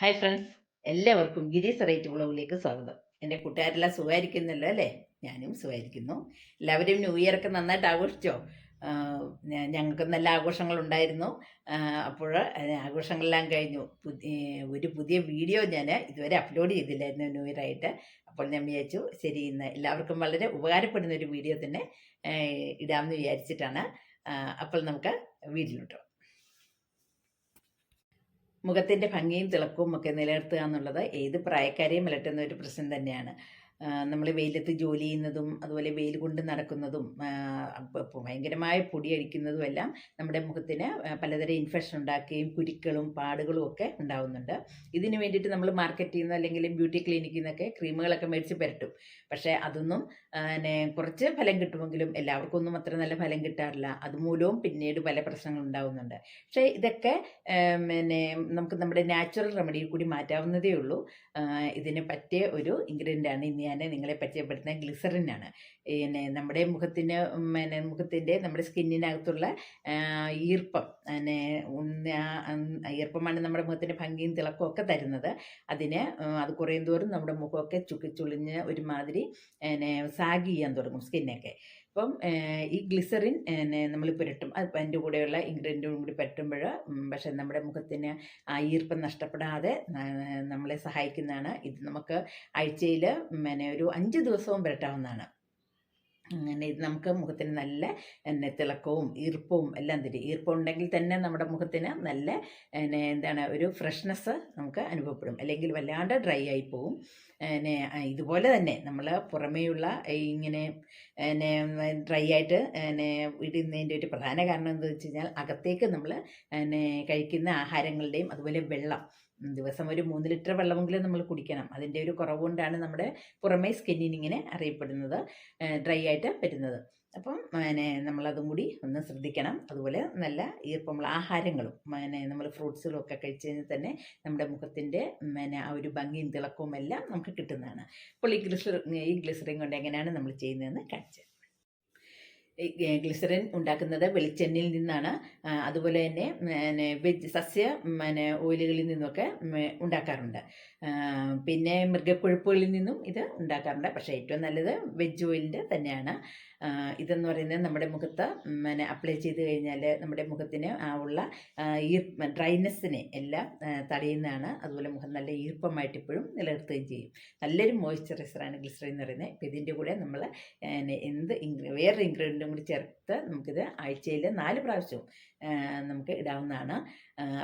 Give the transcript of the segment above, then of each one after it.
Hi friends എല്ലാവർക്കും ഗിരീസ് rate വ്ളോഗിലേക്ക് സ്വാഗതം. എന്റെ കൂട്ടുകാരെല്ലാം സുഖമായിരിക്കുന്നല്ലോ അല്ലേ? ഞാനും സുഖമായിരിക്കുന്നു എല്ലാവരും ന്യൂ ഇയറൊക്കെ നന്നായിട്ട് ആഘോഷിച്ചോ? ഞങ്ങൾക്ക് നല്ല ആഘോഷങ്ങളുണ്ടായിരുന്നു അപ്പോൾ ആഘോഷങ്ങളെല്ലാം കഴിഞ്ഞു. ഒരു പുതിയ വീഡിയോ ഞാൻ ഇതുവരെ അപ്ലോഡ് ചെയ്തില്ലായിരുന്നു ന്യൂ ഇയർ ആയിട്ട്. അപ്പോൾ ഞാൻ വിചാരിച്ചു ശരി ഇന്ന് എല്ലാവർക്കും വളരെ ഉപകാരപ്പെടുന്ന ഒരു വീഡിയോ തന്നെ ഇടാമെന്ന് വിചാരിച്ചിട്ടാണ്. അപ്പോൾ നമുക്ക് വീഡിയോയിലോട്ടോ മുഖത്തിന്റെ ഭംഗിയും തിളക്കവും ഒക്കെ നിലനിർത്തുക എന്നുള്ളത് ഏത് പ്രായക്കാരെയും അലട്ടുന്ന ഒരു പ്രശ്നം തന്നെയാണ്. നമ്മൾ വെയിലത്ത് ജോലി ചെയ്യുന്നതും അതുപോലെ വെയിൽ കൊണ്ട് നടക്കുന്നതും ഭയങ്കരമായ പൊടി അടിക്കുന്നതും എല്ലാം നമ്മുടെ മുഖത്തിന് പലതരം ഇൻഫെക്ഷൻ ഉണ്ടാക്കുകയും കുരുക്കളും പാടുകളും ഒക്കെ ഉണ്ടാവുന്നുണ്ട്. ഇതിന് വേണ്ടിയിട്ട് നമ്മൾ മാർക്കറ്റിൽ നിന്ന് അല്ലെങ്കിൽ ബ്യൂട്ടി ക്ലിനിക്കിൽ നിന്നൊക്കെ ക്രീമുകളൊക്കെ മേടിച്ച് പുരട്ടും. പക്ഷേ അതൊന്നും പിന്നെ കുറച്ച് ഫലം കിട്ടുമെങ്കിലും എല്ലാവർക്കും ഒന്നും അത്ര നല്ല ഫലം കിട്ടാറില്ല. അതുമൂലവും പിന്നീട് പല പ്രശ്നങ്ങൾ ഉണ്ടാവുന്നുണ്ട്. പക്ഷേ ഇതൊക്കെ പിന്നെ നമുക്ക് നമ്മുടെ നാച്ചുറൽ റെമഡിയിൽ കൂടി മാറ്റാവുന്നതേ ഉള്ളൂ. ഇതിന് പറ്റിയ ഒരു ഇൻഗ്രീഡിയന്റ് ആണ് ഇന്ന് ഞാൻ നിങ്ങളെ പരിചയപ്പെടുത്തുന്ന ഗ്ലിസറിനാണ്. പിന്നെ നമ്മുടെ മുഖത്തിന് പിന്നെ മുഖത്തിന്റെ നമ്മുടെ സ്കിന്നിനകത്തുള്ള ഈർപ്പം പിന്നെ ഈർപ്പമാണ് നമ്മുടെ മുഖത്തിന്റെ ഭംഗിയും തിളക്കവും ഒക്കെ തരുന്നത്. അതിന് അത് കുറയും തോറും നമ്മുടെ മുഖമൊക്കെ ചുക്കിച്ചുളിഞ്ഞ് ഒരുമാതിരി പിന്നെ സാഗ് ചെയ്യാൻ തുടങ്ങും സ്കിന്നൊക്കെ. അപ്പം ഈ ഗ്ലിസറിൻ നമ്മൾ പുരട്ടും. അപ്പം അതിന്റെ കൂടെയുള്ള ഇൻഗ്രീഡിയന്റും കൂടി പുരട്ടുമ്പോൾ പക്ഷേ നമ്മുടെ മുഖത്തിന് ആ ഈർപ്പം നഷ്ടപ്പെടാതെ നമ്മളെ സഹായിക്കുന്നതാണ്. ഇത് നമുക്ക് ആഴ്ചയിൽ പിന്നെ ഒരു അഞ്ച് ദിവസവും പുരട്ടാവുന്നതാണ്. അങ്ങനെ ഇത് നമുക്ക് മുഖത്തിന് നല്ല എന്നെ തിളക്കവും ഈർപ്പവും എല്ലാം തരും. ഈർപ്പം ഉണ്ടെങ്കിൽ തന്നെ നമ്മുടെ മുഖത്തിന് നല്ല എന്നെ എന്താണ് ഒരു ഫ്രഷ്നെസ് നമുക്ക് അനുഭവപ്പെടും. അല്ലെങ്കിൽ വല്ലാണ്ട് ഡ്രൈ ആയി പോവും. പിന്നെ ഇതുപോലെ തന്നെ നമ്മൾ പുറമേയുള്ള ഇങ്ങനെ പിന്നെ ഡ്രൈ ആയിട്ട് പിന്നെ ഇടുന്നതിന്റെ ഒരു പ്രധാന കാരണം എന്താ വെച്ച് കഴിഞ്ഞാൽ അകത്തേക്ക് നമ്മൾ പിന്നെ കഴിക്കുന്ന ആഹാരങ്ങളുടെയും അതുപോലെ വെള്ളം. ദിവസം ഒരു മൂന്ന് ലിറ്റർ വെള്ളമെങ്കിലും നമ്മൾ കുടിക്കണം. അതിന്റെ ഒരു കുറവുകൊണ്ടാണ് നമ്മുടെ പുറമേ സ്കിന്നിന് ഇങ്ങനെ അറിയപ്പെടുന്നത് ഡ്രൈ ആയിട്ട് വരുന്നത്. അപ്പം പിന്നെ നമ്മളതും കൂടി ഒന്ന് ശ്രദ്ധിക്കണം. അതുപോലെ നല്ല ഈർപ്പമുള്ള ആഹാരങ്ങളും പിന്നെ നമ്മൾ ഫ്രൂട്ട്സുകളും ഒക്കെ കഴിച്ച് കഴിഞ്ഞാൽ തന്നെ നമ്മുടെ മുഖത്തിന്റെ പിന്നെ ആ ഒരു ഭംഗിയും തിളക്കവും എല്ലാം നമുക്ക് കിട്ടുന്നതാണ്. അപ്പോൾ ഈ ഗ്ലിസർ ഈ ഗ്ലിസറിൻ കൊണ്ട് എങ്ങനെയാണ് നമ്മൾ ചെയ്യുന്നതെന്ന് കാണിച്ചത് ഗ്ലിസറിൻ ഉണ്ടാക്കുന്നത് വെളിച്ചെണ്ണയിൽ നിന്നാണ്. അതുപോലെ തന്നെ വെജ് സസ്യ പിന്നെ ഓയിലുകളിൽ നിന്നൊക്കെ ഉണ്ടാക്കാറുണ്ട്. പിന്നെ മൃഗക്കൊഴുപ്പുകളിൽ നിന്നും ഇത് ഉണ്ടാക്കാറുണ്ട്. പക്ഷേ ഏറ്റവും നല്ലത് വെജ് ഓയിലിന്റെ തന്നെയാണ്. ഇതെന്ന് പറയുന്നത് നമ്മുടെ മുഖത്ത് പിന്നെ അപ്ലൈ ചെയ്ത് കഴിഞ്ഞാൽ നമ്മുടെ മുഖത്തിന് ആ ഉള്ള ഈർ ഡ്രൈനെസ്സിനെ എല്ലാം തടയുന്നതാണ്. അതുപോലെ മുഖം നല്ല ഈർപ്പമായിട്ട് ഇപ്പോഴും നിലനിർത്തുകയും ചെയ്യും. നല്ലൊരു മോയ്സ്ചറൈസറാണ് ഗ്ലിസറിൻ എന്ന് പറയുന്നത്. ഇപ്പം ഇതിന്റെ കൂടെ നമ്മൾ എന്ത് ഇൻഗ്രീ വേറൊരു ഇൻഗ്രീഡിയന്റും കൂടി ചേർത്ത് നമുക്കിത് ആഴ്ചയിൽ നാല് പ്രാവശ്യവും നമുക്ക് ഇടാവുന്നതാണ്.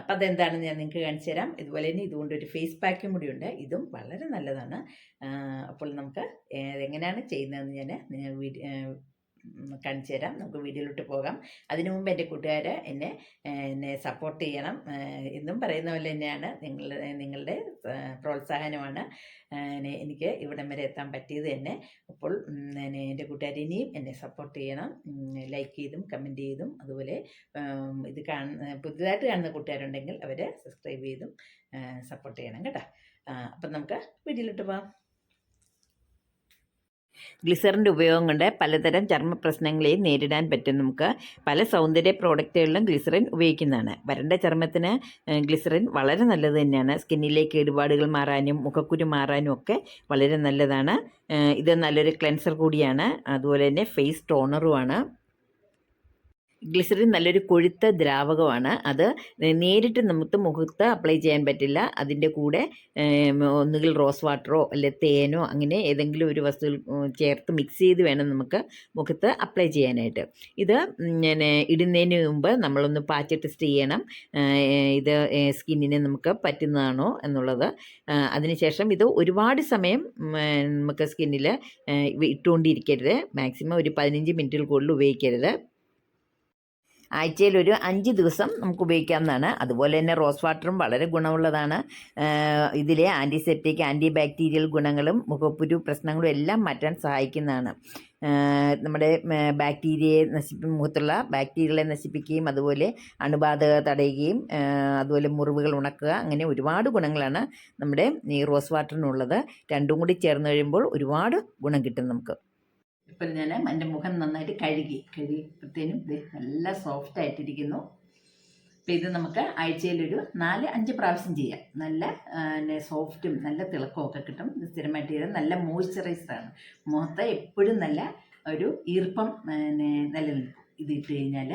അപ്പം അതെന്താണെന്ന് ഞാൻ നിങ്ങൾക്ക് കാണിച്ചു തരാം. ഇതുപോലെ തന്നെ ഇതുകൊണ്ട് ഒരു ഫേസ് പാക്കും കൂടി ഉണ്ട്. ഇതും വളരെ നല്ലതാണ്. അപ്പോൾ നമുക്ക് എങ്ങനെയാണ് ചെയ്യുന്നതെന്ന് ഞാൻ വീഡിയോ കാണിച്ചു തരാം. നമുക്ക് വീഡിയോയിലോട്ട് പോകാം. അതിനു മുമ്പ് എന്റെ കൂട്ടുകാർ എന്നെ എന്നെ സപ്പോർട്ട് ചെയ്യണം. എന്നും പറയുന്ന പോലെ തന്നെയാണ് നിങ്ങളുടെ നിങ്ങളുടെ പ്രോത്സാഹനമാണ്. എനിക്ക് ഇവിടം വരെ എത്താൻ പറ്റിയത് തന്നെ. അപ്പോൾ എന്റെ കൂട്ടുകാർ ഇനിയും എന്നെ സപ്പോർട്ട് ചെയ്യണം. ലൈക്ക് ചെയ്തും കമന്റ് ചെയ്തും അതുപോലെ ഇത് കാണുന്ന പുതുതായിട്ട് കാണുന്ന കൂട്ടുകാരുണ്ടെങ്കിൽ അവരെ സബ്സ്ക്രൈബ് ചെയ്തും സപ്പോർട്ട് ചെയ്യണം കേട്ടോ. അപ്പം നമുക്ക് വീഡിയോയിലോട്ട് പോകാം. ഗ്ലിസറിന്റെ ഉപയോഗം കൊണ്ട് പലതരം ചർമ്മ പ്രശ്നങ്ങളെയും നേരിടാൻ പറ്റും നമുക്ക്. പല സൗന്ദര്യ പ്രോഡക്റ്റുകളിലും ഗ്ലിസറിൻ ഉപയോഗിക്കുന്നതാണ്. വരണ്ട ചർമ്മത്തിന് ഗ്ലിസറിൻ വളരെ നല്ലത് തന്നെയാണ്. സ്കിന്നിലെ കേടുപാടുകൾ മാറാനും മുഖക്കുരു മാറാനും ഒക്കെ വളരെ നല്ലതാണ്. ഇത് നല്ലൊരു ക്ലെൻസർ കൂടിയാണ്. അതുപോലെ തന്നെ ഫേസ് ടോണറുമാണ് ഗ്ലിസറിൻ നല്ലൊരു കൊഴുത്ത ദ്രാവകമാണ്. അത് നേരിട്ട് നമുക്ക് മുഖത്ത് അപ്ലൈ ചെയ്യാൻ പറ്റില്ല. അതിന്റെ കൂടെ ഒന്നുകിൽ റോസ് വാട്ടറോ അല്ലെ തേനോ അങ്ങനെ ഏതെങ്കിലും ഒരു വസ്തു ചേർത്ത് മിക്സ് ചെയ്ത് വേണം നമുക്ക് മുഖത്ത് അപ്ലൈ ചെയ്യാനായിട്ട്. ഇത് ഞാൻ ഇടുന്നതിന് മുമ്പ് നമ്മളൊന്ന് പാച്ച് ടെസ്റ്റ് ചെയ്യണം. ഇത് സ്കിന്നിന് നമുക്ക് പറ്റുന്നതാണോ എന്നുള്ളത്. അതിനുശേഷം ഇത് ഒരുപാട് സമയം നമുക്ക് സ്കിന്നിൽ ഇട്ടുകൊണ്ടിരിക്കരുത്. മാക്സിമം ഒരു പതിനഞ്ച് മിനിറ്റിൽ കൂടുതൽ ഉപയോഗിക്കരുത്. ആഴ്ചയിൽ ഒരു അഞ്ച് ദിവസം നമുക്ക് ഉപയോഗിക്കാവുന്നതാണ്. അതുപോലെ തന്നെ റോസ് വാട്ടറും വളരെ ഗുണമുള്ളതാണ്. ഇതിലെ ആന്റിസെപ്റ്റിക് ആന്റി ബാക്ടീരിയൽ ഗുണങ്ങളും മുഖപ്പുരു പ്രശ്നങ്ങളും എല്ലാം മാറ്റാൻ സഹായിക്കുന്നതാണ്. നമ്മുടെ ബാക്ടീരിയയെ നശിപ്പി മുഖത്തുള്ള ബാക്ടീരിയകളെ നശിപ്പിക്കുകയും അതുപോലെ അണുബാധ തടയുകയും അതുപോലെ മുറിവുകൾ ഉണക്കുക അങ്ങനെ ഒരുപാട് ഗുണങ്ങളാണ് നമ്മുടെ ഈ റോസ് വാട്ടറിനുള്ളത്. രണ്ടും കൂടി ചേർന്ന് കഴിയുമ്പോൾ ഒരുപാട് ഗുണം കിട്ടും നമുക്ക്. ഇപ്പം ഞാൻ എന്റെ മുഖം നന്നായിട്ട് കഴുകി കഴുകിയപ്പോഴത്തേനും ഇത് നല്ല സോഫ്റ്റ് ആയിട്ടിരിക്കുന്നു. അപ്പം ഇത് നമുക്ക് ആഴ്ചയിലൊരു നാല് അഞ്ച് പ്രാവശ്യം ചെയ്യാം. നല്ല പിന്നെ സോഫ്റ്റും നല്ല തിളക്കമൊക്കെ കിട്ടും. സ്ഥിരമായിട്ട് ചെയ്താൽ നല്ല മോയ്സ്ചറൈസറാണ് മുഖത്ത് എപ്പോഴും നല്ല ഒരു ഈർപ്പം പിന്നെ നിലനിൽക്കും. ഇത് ഇട്ട് കഴിഞ്ഞാൽ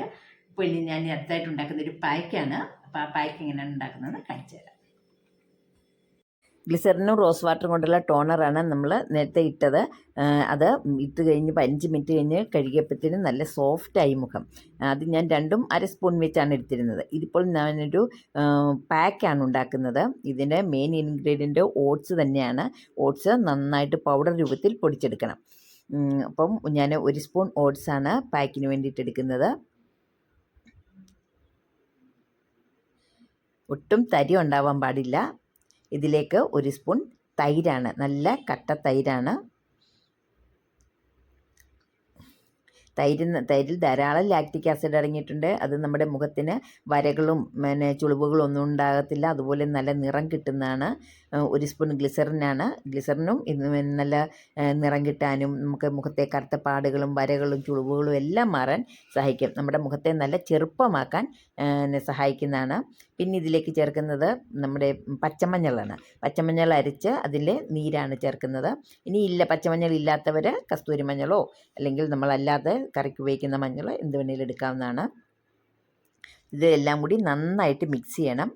ഇപ്പോൾ ഇനി ഞാൻ അടുത്തായിട്ട് ഉണ്ടാക്കുന്ന ഒരു പായ്ക്കാണ്. അപ്പോൾ ആ പായ്ക്ക് എങ്ങനെയാണ് ഉണ്ടാക്കുന്നതെന്ന് കാണിച്ചു തരാം. ഗ്ലിസറിനും റോസ് വാട്ടറും കൊണ്ടുള്ള ടോണറാണ് നമ്മൾ നേരത്തെ ഇട്ടത്. അത് ഇട്ട് കഴിഞ്ഞ് അഞ്ച് മിനിറ്റ് കഴിഞ്ഞ് കഴുകിയപ്പോഴത്തേനും നല്ല സോഫ്റ്റായി മുഖം. അത് ഞാൻ രണ്ടും അര സ്പൂൺ വെച്ചാണ് എടുത്തിരുന്നത്. ഇതിപ്പോൾ ഞാനൊരു പാക്കാണ് ഉണ്ടാക്കുന്നത്. ഇതിന്റെ മെയിൻ ഇൻഗ്രീഡിയന്റ് ഓട്സ് തന്നെയാണ്. ഓട്സ് നന്നായിട്ട് പൗഡർ രൂപത്തിൽ പൊടിച്ചെടുക്കണം. അപ്പം ഞാൻ ഒരു സ്പൂൺ ഓട്സാണ് പാക്കിന് വേണ്ടിയിട്ട് എടുക്കുന്നത്. ഒട്ടും തരി ഉണ്ടാവാൻ പാടില്ല. ഇതിലേക്ക് ഒരു സ്പൂൺ തൈരാണ് നല്ല കട്ട തൈരാണ്. തൈര് തൈരിൽ ധാരാളം ലാക്റ്റിക് ആസിഡ് അടങ്ങിയിട്ടുണ്ട്. അത് നമ്മുടെ മുഖത്തിന് വരകളും പിന്നെ ചുളിവുകളും ഒന്നും ഉണ്ടാകത്തില്ല. അതുപോലെ നല്ല നിറം കിട്ടുന്നതാണ്. ഒരു സ്പൂൺ ഗ്ലിസറിനാണ്. ഗ്ലിസറിനും ഇന്ന് നല്ല നിറം കിട്ടാനും നമുക്ക് മുഖത്തെ കറുത്ത പാടുകളും വരകളും ചുളിവുകളും എല്ലാം മാറാൻ സഹായിക്കും. നമ്മുടെ മുഖത്തെ നല്ല ചെറുപ്പമാക്കാൻ സഹായിക്കുന്നതാണ്. പിന്നെ ഇതിലേക്ക് ചേർക്കുന്നത് നമ്മുടെ പച്ചമഞ്ഞളാണ്. പച്ചമഞ്ഞൾ അരച്ച് അതിലെ നീരാണ് ചേർക്കുന്നത്. ഇനി ഇല്ല പച്ചമഞ്ഞൾ ഇല്ലാത്തവർ കസ്തൂരി മഞ്ഞളോ അല്ലെങ്കിൽ നമ്മളല്ലാതെ കറിക്ക് ഉപയോഗിക്കുന്ന മഞ്ഞളോ എന്ത് വേണേലും എടുക്കാവുന്നതാണ്. ഇതെല്ലാം കൂടി നന്നായിട്ട് മിക്സ് ചെയ്യണം.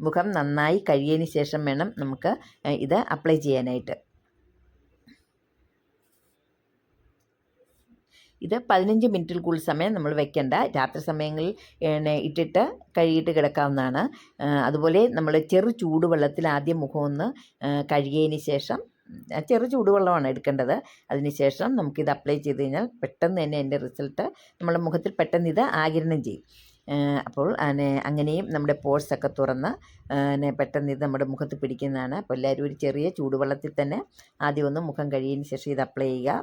മുഖം നന്നായി കഴുകിയതിന് ശേഷം വേണം നമുക്ക് ഇത് അപ്ലൈ ചെയ്യാനായിട്ട്. ഇത് പതിനഞ്ച് മിനിറ്റിൽ കൂടുതൽ സമയം നമ്മൾ വെക്കേണ്ട. രാത്രി സമയങ്ങളിൽ ഇട്ടിട്ട് കഴുകിയിട്ട് കിടക്കാവുന്നതാണ്. അതുപോലെ നമ്മൾ ചെറു ചൂടുവെള്ളത്തിൽ ആദ്യം മുഖം ഒന്ന് കഴുകിയതിന് ശേഷം ചെറു ചൂടുവെള്ളമാണ് എടുക്കേണ്ടത്. അതിന് ശേഷം നമുക്കിത് അപ്ലൈ ചെയ്ത് കഴിഞ്ഞാൽ പെട്ടെന്ന് തന്നെ എന്റെ റിസൾട്ട് നമ്മുടെ മുഖത്തിൽ പെട്ടെന്ന് ഇത് ആകിരണം ചെയ്യും. അപ്പോൾ അങ്ങനെയും നമ്മുടെ പോഴ്സ് ഒക്കെ തുറന്ന് പിന്നെ പെട്ടെന്ന് ഇത് നമ്മുടെ മുഖത്ത് പിടിക്കുന്നതാണ്. അപ്പോൾ എല്ലാവരും ഒരു ചെറിയ ചൂടുവെള്ളത്തിൽ തന്നെ ആദ്യം ഒന്ന് മുഖം കഴിയുന്ന ശേഷം ഇത് അപ്ലൈ ചെയ്യുക.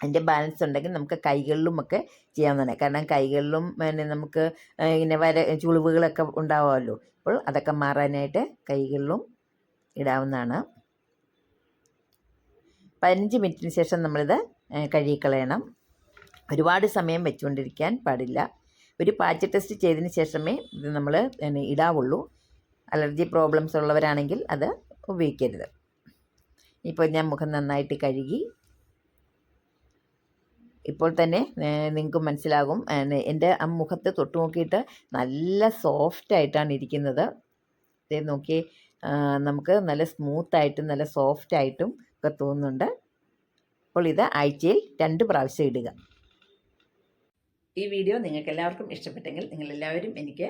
അതിന്റെ ബാലൻസ് ഉണ്ടെങ്കിൽ നമുക്ക് കൈകളിലുമൊക്കെ ചെയ്യാവുന്നതാണ് കാരണം കൈകളിലും പിന്നെ നമുക്ക് ഇങ്ങനെ വര ചുളിവുകളൊക്കെ ഉണ്ടാവുമല്ലോ. അപ്പോൾ അതൊക്കെ മാറാനായിട്ട് കൈകളിലും ഇടാവുന്നതാണ്. പതിനഞ്ച് മിനിറ്റിന് ശേഷം നമ്മളിത് കഴുകിക്കളയണം. ഒരുപാട് സമയം വെച്ചുകൊണ്ടിരിക്കാൻ പാടില്ല. ഒരു പാച്ച് ടെസ്റ്റ് ചെയ്തതിന് ശേഷമേ ഇത് നമ്മൾ ഇടാവുള്ളൂ. അലർജി പ്രോബ്ലംസ് ഉള്ളവരാണെങ്കിൽ അത് ഉപയോഗിക്കരുത്. ഇപ്പോൾ ഞാൻ മുഖം നന്നായിട്ട് കഴുകി. ഇപ്പോൾ തന്നെ നിങ്ങൾക്ക് മനസ്സിലാകും എന്റെ ആ മുഖത്ത് തൊട്ട് നോക്കിയിട്ട് നല്ല സോഫ്റ്റ് ആയിട്ടാണ് ഇരിക്കുന്നത്. ദേ നോക്കി നമുക്ക് നല്ല സ്മൂത്തായിട്ടും നല്ല സോഫ്റ്റ് ആയിട്ടും ഒക്കെ തോന്നുന്നുണ്ട്. അപ്പോൾ ഇത് ആഴ്ചയിൽ രണ്ട് പ്രാവശ്യം ഇടുക. ഈ വീഡിയോ നിങ്ങൾക്ക് എല്ലാവർക്കും ഇഷ്ടപ്പെട്ടെങ്കിൽ നിങ്ങളെല്ലാവരും എനിക്ക്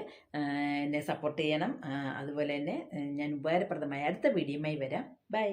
എന്നെ സപ്പോർട്ട് ചെയ്യണം. അതുപോലെ തന്നെ ഞാൻ ഉപകാരപ്രദമായ അടുത്ത വീഡിയോയുമായി വരാം. ബൈ